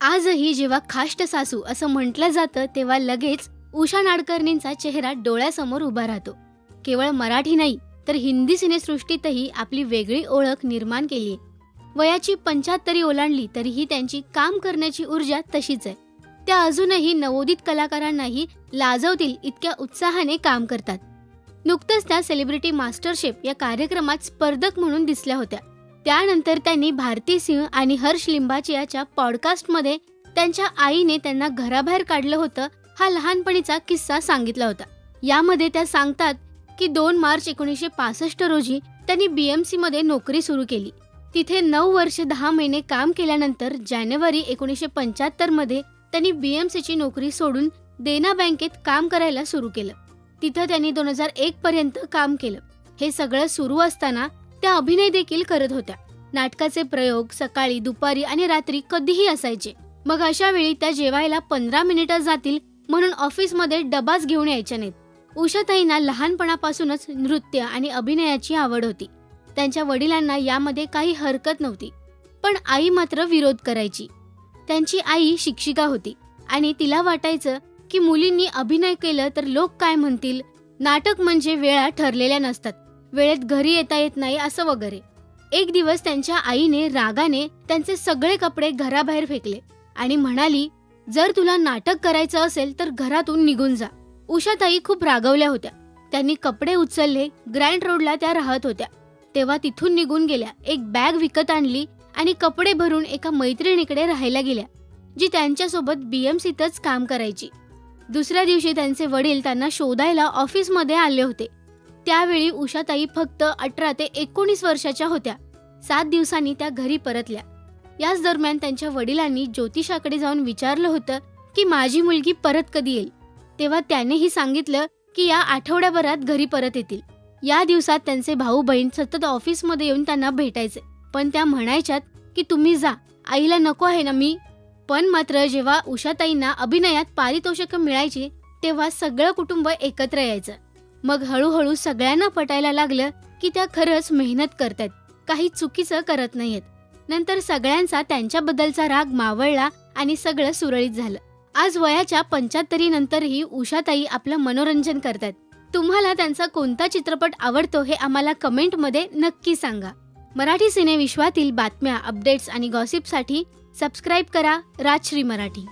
आजही जेव्हा खाष्ट सासू असं म्हटलं जातं तेव्हा लगेच उषा नाडकर्णींचा चेहरा डोळ्यासमोर उभा राहतो. केवळ मराठी नाही तर हिंदी सिनेसृष्टीतही आपली वेगळी ओळख निर्माण केली वयाची पंच्याहत्तरी ओलांडली तरीही त्यांची काम करण्याची ऊर्जा तशीच आहे. त्या अजूनही नवोदित कलाकारांनाही लाजवतील इतक्या उत्साहाने काम करतात. नुकतंच त्या सेलिब्रिटी मास्टरशेफ या कार्यक्रमात स्पर्धक म्हणून दिसल्या होत्या. त्यानंतर त्यांनी भारती सिंह आणि हर्ष लिंबाचियाच्या पॉडकास्टमध्ये त्यांच्या आईने त्यांना घराबाहेर काढलं होतं हा लहानपणीचा किस्सा सांगितला होता. यामध्ये त्या सांगतात की दोन मार्च एकोणीसशे पासष्ट रोजी त्यांनी बीएमसी मध्ये नोकरी सुरू केली. तिथे नऊ वर्ष दहा महिने काम केल्यानंतर जानेवारी एकोणीसशे पंच्याहत्तरमध्ये त्यांनी बीएमसीची नोकरी सोडून देना बँकेत काम करायला सुरू केलं. तिथं त्यांनी दोन हजार एक पर्यंत काम केलं. हे सगळं सुरू असताना त्या अभिनय देखील करत होत्या. नाटकाचे प्रयोग सकाळी दुपारी आणि रात्री कधीही असायचे. मग अशा वेळी त्या जेवायला पंधरा मिनिटं जातील म्हणून ऑफिसमध्ये डबाच घेऊन यायच्या नाहीत. उषाताईंना लहानपणापासूनच नृत्य आणि अभिनयाची आवड होती. त्यांच्या वडिलांना यामध्ये काही हरकत नव्हती. पण आई मात्र विरोध करायची. त्यांची आई शिक्षिका होती आणि तिला वाटायचं की मुलींनी अभिनय केलं तर लोक काय म्हणतील? नाटक म्हणजे वेळा ठरलेल्या नसतात. वेळेत घरी येता येत नाही असं वगैरे. एक दिवस त्यांच्या आईने रागाने त्यांचे सगळे कपडे घराबाहेर फेकले आणि म्हणाली जर तुला नाटक करायचं असेल तर घरातून निघून जा. उषाताई खूप रागवल्या होत्या. त्यांनी कपडे उचलले ग्रँड रोडला त्या राहत होत्या. तेव्हा तिथून निघून गेल्या एक बॅग विकत आणली आणि कपडे भरून एका मैत्रिणीकडे राहायला गेल्या जी त्यांच्यासोबत बीएमसीतच काम करायची. दुसऱ्या दिवशी त्यांचे वडील त्यांना शोधायला ऑफिसमध्ये आले होते. त्यावेळी उषाताई फक्त अठरा ते एकोणीस वर्षाच्या होत्या. सात दिवसांनी त्या घरी परतल्या. याच दरम्यान त्यांच्या वडिलांनी ज्योतिषाकडे जाऊन विचारलं होतं की माझी मुलगी परत कधी येईल? तेव्हा त्यानेही सांगितलं की या आठवड्याभरात घरी परत येतील. या दिवसात त्यांचे भाऊ बहीण सतत ऑफिसमध्ये येऊन त्यांना भेटायचे. पण त्या म्हणायच्यात की तुम्ही जा आईला नको आहे ना मी? पण मात्र जेव्हा उषाताईंना अभिनयात पारितोषिक मिळायची तेव्हा सगळं कुटुंब एकत्र यायचं. मग हळूहळू सगळ्यांना पटायला लागलं की त्या खरंच मेहनत करतात काही चुकीचं करत नाहीयेत. नंतर सगळ्यांचा त्यांच्याबद्दलचा राग मावळला आणि सगळं सुरळीत झालं. आज वयाच्या पंच्याहत्तरी नंतरही उषाताई आपलं मनोरंजन करतात तुम्हाला त्यांचा कोणता चित्रपट आवडतो हे आम्हाला कमेंटमध्ये नक्की सांगा. मराठी सिनेविश्वातील बातम्या अपडेट्स आणि गॉसिपसाठी सबस्क्राईब करा राजश्री मराठी.